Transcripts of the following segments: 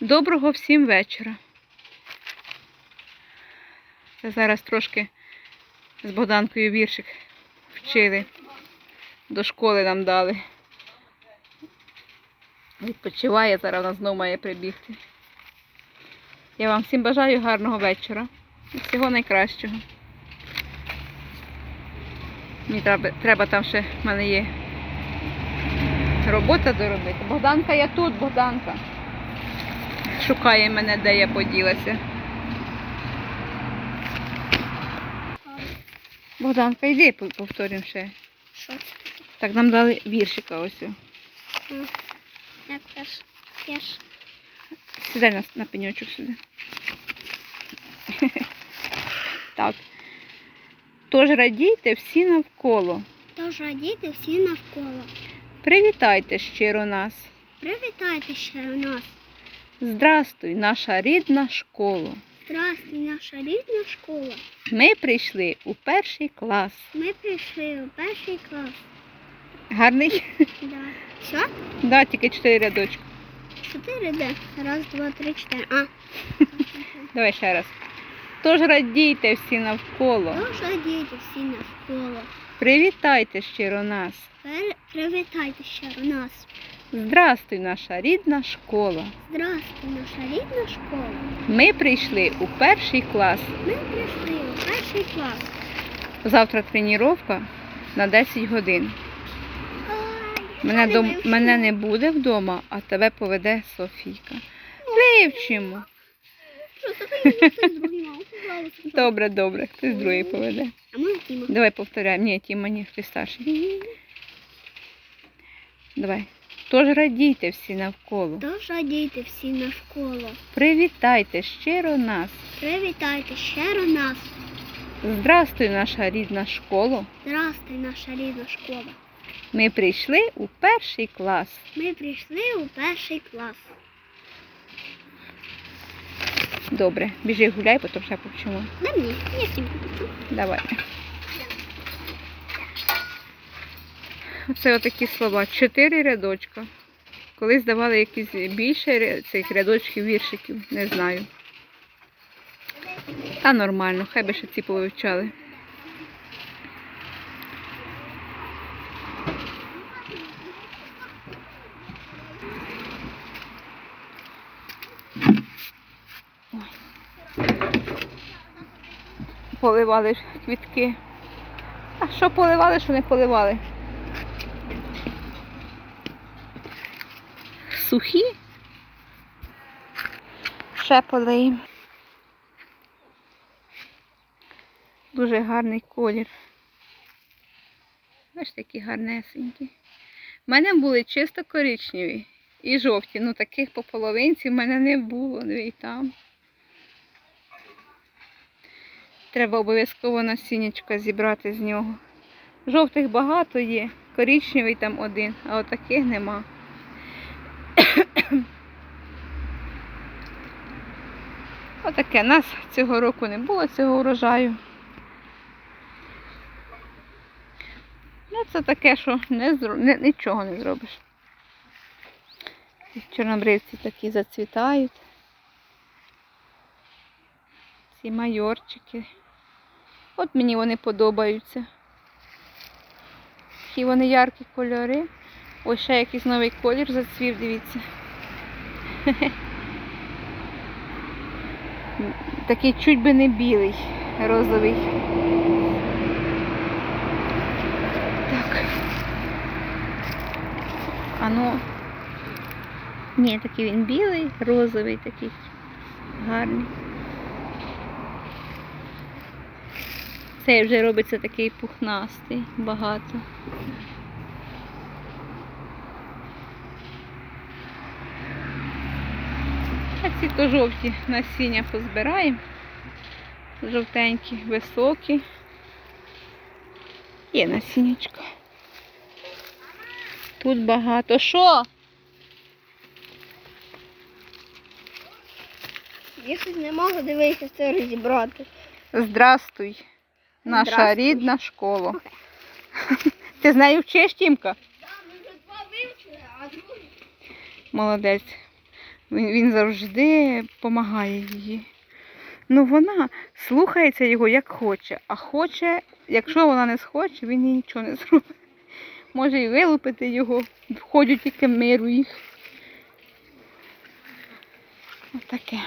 Доброго всім вечора. Зараз трошки з Богданкою віршик вчили. До школи нам дали. Відпочиває, зараз вона знову має прибігти. Я вам всім бажаю гарного вечора і всього найкращого. Мені треба, треба там ще в мене є робота доробити. Богданка, я тут, Богданка. Шукає мене, де я поділася. Богданка, йди по- повторюємо ще. Що це? Так, нам дали віршика ось. Як теж? Я. Сідай на, на пеньочок сюди. так. Тож радійте всі навколо. Тож радіти всі навколо. Привітайте щиро нас. Привітайте у нас. Здрастуй, наша рідна школа. Здравствуй, наша рідна школа. Ми прийшли у перший клас. Ми прийшли у перший клас. Гарний? Да. Що? Да, тільки чотири рядочки. Чотири де? Раз, два, три, чотири. А. Давай ще раз. Тож радійте всі навколо. Тож радійте всі навколо. Привітайте щиро нас. Привітайте у нас. Здрастуй, наша рідна школа. Здравствуй, наша рідна школа. Ми прийшли у перший клас. Ми прийшли у перший клас. Завтра тренування на 10 годин. Мене, дом... Мене не буде вдома, а тебе поведе Софійка. Вивчимо. Хтось. Добре, добре, хтось другий поведе. А ми Тіма. Давай повторяємо. Ні, Тіма, ні, ти старший. Давай. Тож радійте всі навколо. Тож радійте всі навколо. Привітайте щиро нас. Привітайте щиро нас. Здрастуй, наша рідна школа. Здравствуй, наша рідна школа. Ми прийшли у перший клас. Ми прийшли у перший клас. Добре, біжи гуляй, потім ще повчимо. На мені. Я всім хочу. Давай. Оце отакі слова. Чотири рядочка. Колись давали якісь більше цих рядочків віршиків, не знаю. Та нормально, хай би ще ці повивчали. Поливали квітки. А що поливали, що не поливали? Сухі. Ще полиємо. Дуже гарний колір. Бачиш, такі гарнесенькі. У мене були чисто коричневі і жовті. Ну таких по половинці в мене не було. Ну і там. Треба обов'язково насіннячко зібрати з нього. Жовтих багато є, коричневий там один, а отаких нема. Отаке. Нас цього року не було цього урожаю. Ну, це таке, що не не, нічого не зробиш. Чорнобривці такі зацвітають. Ці майорчики. От мені вони подобаються. Такі вони яркі кольори. Ось ще якийсь новий колір зацвів, дивіться. Такий чуть би не білий, розовий. Так. А ну. Ні, такий він білий, розовий такий. Гарний. Цей вже робиться такий пухнастий, багато. А ці то жовті насіння позбираємо. Жовтенькі, високі. Є насіннячко. Тут багато. Що? Я щось не можу дивитися це розібрати. Здрастуй, наша Здрастуй. рідна школа. Ти з нею вчиш, Тімка? Так, ми вже два вивчили, а другий. Молодець. Він, завжди допомагає їй. Ну вона слухається його як хоче, а хоче, якщо вона не схоче, він їй нічого не зробить. Може і вилупити його, входять тільки миру їх. Отаке.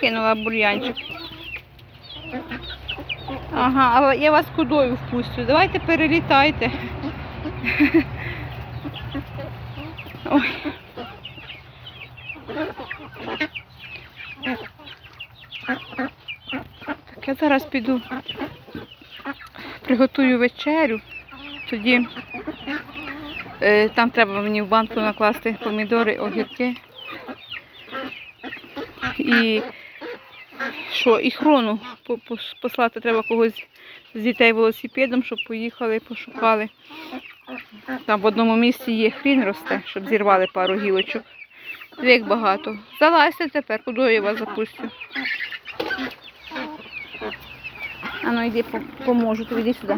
Кинула бур'янчик. Ага, але я вас кудою впустю. Давайте перелітайте. Ой. Я зараз піду. Приготую вечерю. Тоді е, там треба мені в банку накласти помідори, огірки. І що, і хрону послати треба когось з дітей велосипедом, щоб поїхали, пошукали. Там в одному місці є хрін росте, щоб зірвали пару гілочок. Як багато. Залазьте тепер, куди я вас запустю. А ну йди по- поможу, тобі йди сюди.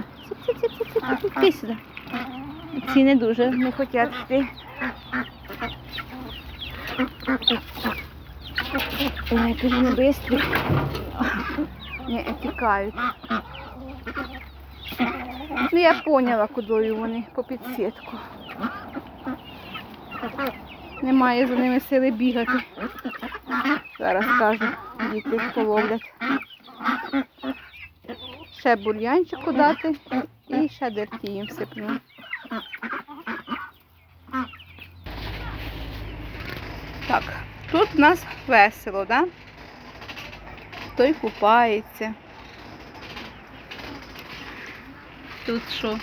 Йди сюди. Ці не дуже не хочуть йти. Ой, ж вони бистрі. Не, тікають. Ну я поняла, кудою вони по підсітку. Немає за ними сили бігати. Зараз кажу, діти половлять. Ще бур'янчику дати і ще дерті їм сипну. Так, тут в нас весело, да? Той купається. Тут що?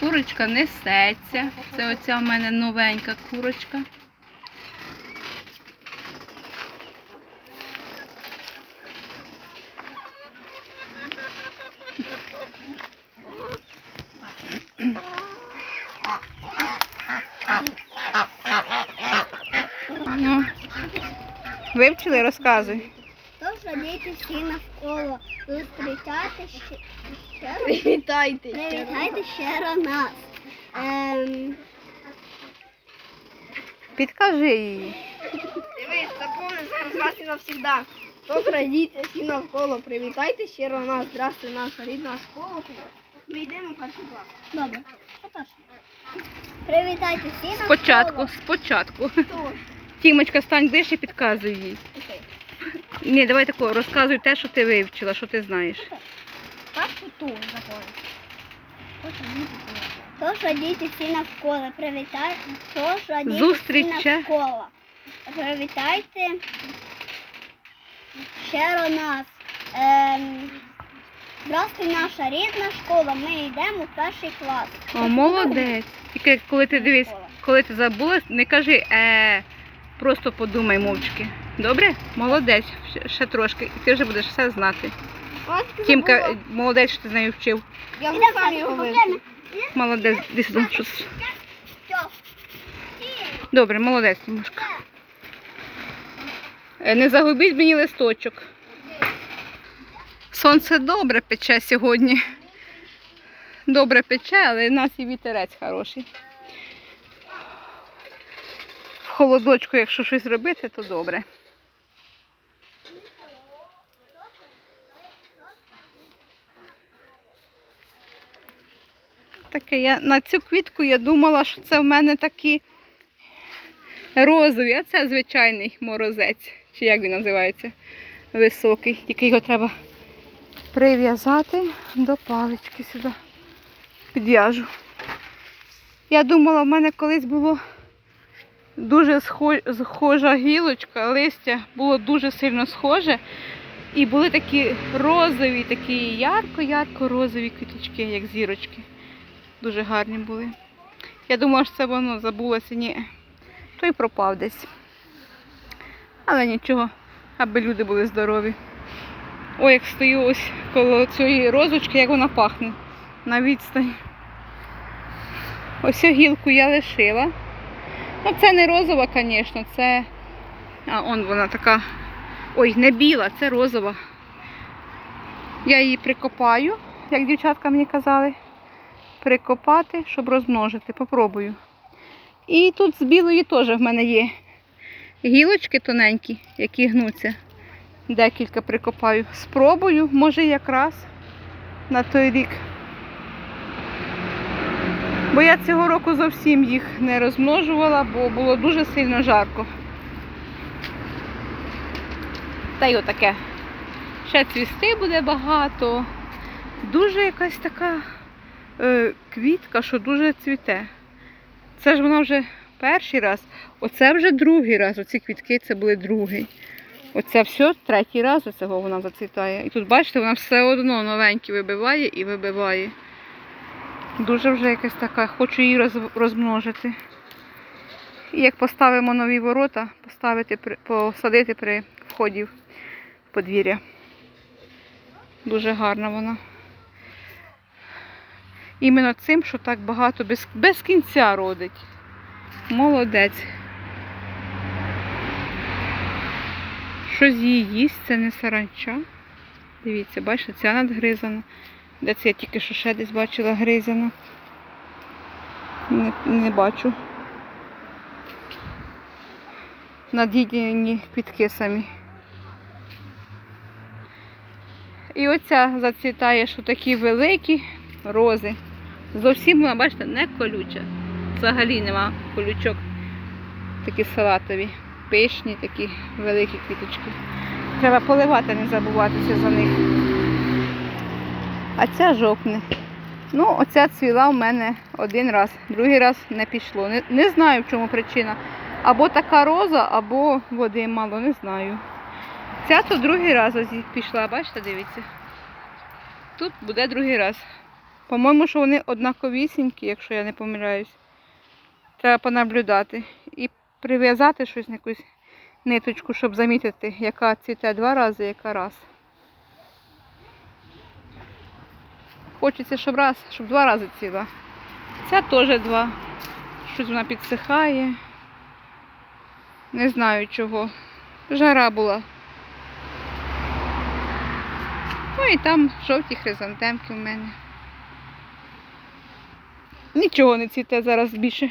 Курочка несеться. Це оця в мене новенька курочка. Вивчили, розказуй. Тож діти всі навколо. Зустрічайте ще. ще раз. Привітайте. Привітайте щиро нас. Ем, Підкажи їй. Дивись, запомни зараз раз і навсігда. Тож радійте всі навколо. Привітайте щиро нас. Здравствуй, наша рідна школа. Ми йдемо в перший клас. добре. Привітайте всі навколо. Спочатку, спочатку. Тімочка, стань ближче, підказуй їй. Окей. Ні, давай тако, розказуй те, що ти вивчила, що ти знаєш. Першу ту запомни. Тож радійте всі навколо. Тож всі навколо. Привітайте. Тож радійте Зустріча. всі навколо. Привітайте щиро нас. Ем, Здравствуй, наша рідна школа. Ми йдемо в перший клас. О, молодець. Тільки коли ти дивись, коли ти забула, не кажи е, просто подумай мовчки. Добре? Молодець, ще, трошки, і ти вже будеш все знати. От, Тімка, молодець, що ти з нею вчив. Я вже сам його вивчив. Молодець, сюди. Щось. Добре, молодець, Тімушка. Е, Не загубіть мені листочок. Сонце добре пече сьогодні. Добре пече, але в нас і вітерець хороший. Холодочку, якщо щось робити, то добре. Таке я на цю квітку я думала, що це в мене такі розові, а це звичайний морозець. Чи як він називається? Високий. Тільки його треба прив'язати до палички сюди. Підв'яжу. Я думала, в мене колись було дуже схожа гілочка, листя було дуже сильно схоже. І були такі розові, такі ярко-ярко розові квіточки, як зірочки. Дуже гарні були. Я думала, що це воно забулося, ні. Той пропав десь. Але нічого, аби люди були здорові. Ой, як стою ось коло цієї розочки, як вона пахне на відстань. Ось гілку я лишила. Ну, це не розова, звісно, це. А, он вона така. Ой, не біла, це розова. Я її прикопаю, як дівчатка мені казали. Прикопати, щоб розмножити. Попробую. І тут з білої теж в мене є гілочки тоненькі, які гнуться. Декілька прикопаю. Спробую, може якраз на той рік. Бо я цього року зовсім їх не розмножувала, бо було дуже сильно жарко. Та й отаке. Ще цвісти буде багато. Дуже якась така е, квітка, що дуже цвіте. Це ж вона вже перший раз, оце вже другий раз. Оці квітки це були другий. Оце все третій раз оцього вона зацвітає. І тут, бачите, вона все одно новенькі вибиває і вибиває. Дуже вже якась така, хочу її роз, розмножити. І як поставимо нові ворота, поставити, посадити при вході в подвір'я. Дуже гарна вона. Іменно цим, що так багато без, без кінця родить. Молодець. Щось її їсть, це не саранча. Дивіться, бачите, ця надгризана. Де це я тільки що ще десь бачила гризяна. Не, не бачу. Надійні квітки самі. І оця зацвітає, що такі великі рози. Зовсім вона, бачите, не колюча. Взагалі нема колючок. Такі салатові, пишні, такі великі квіточки. Треба поливати, не забуватися за них. А ця жовтне. Ну, оця цвіла в мене один раз, другий раз не пішло. Не, не знаю, в чому причина. Або така роза, або води мало, не знаю. Ця то другий раз пішла, бачите, дивіться. Тут буде другий раз. По-моєму, що вони однаковісінькі, якщо я не помиляюсь. Треба понаблюдати. І прив'язати щось якусь ниточку, щоб замітити, яка цвіте два рази, яка раз. Хочеться, щоб раз, щоб два рази ціла. Ця теж два. Щось вона підсихає. Не знаю чого. Жара була. Ну і там жовті хризантемки в мене. Нічого не цвіте зараз більше.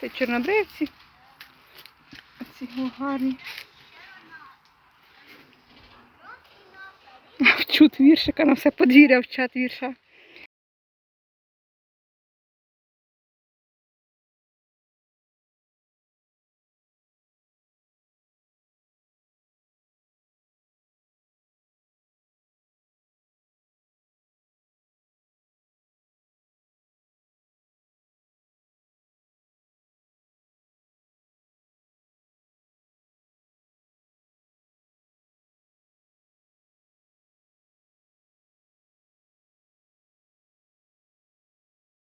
Це чорнобривці. Оці гарні. Вчуть віршика, на все подвір'я вчать вірша.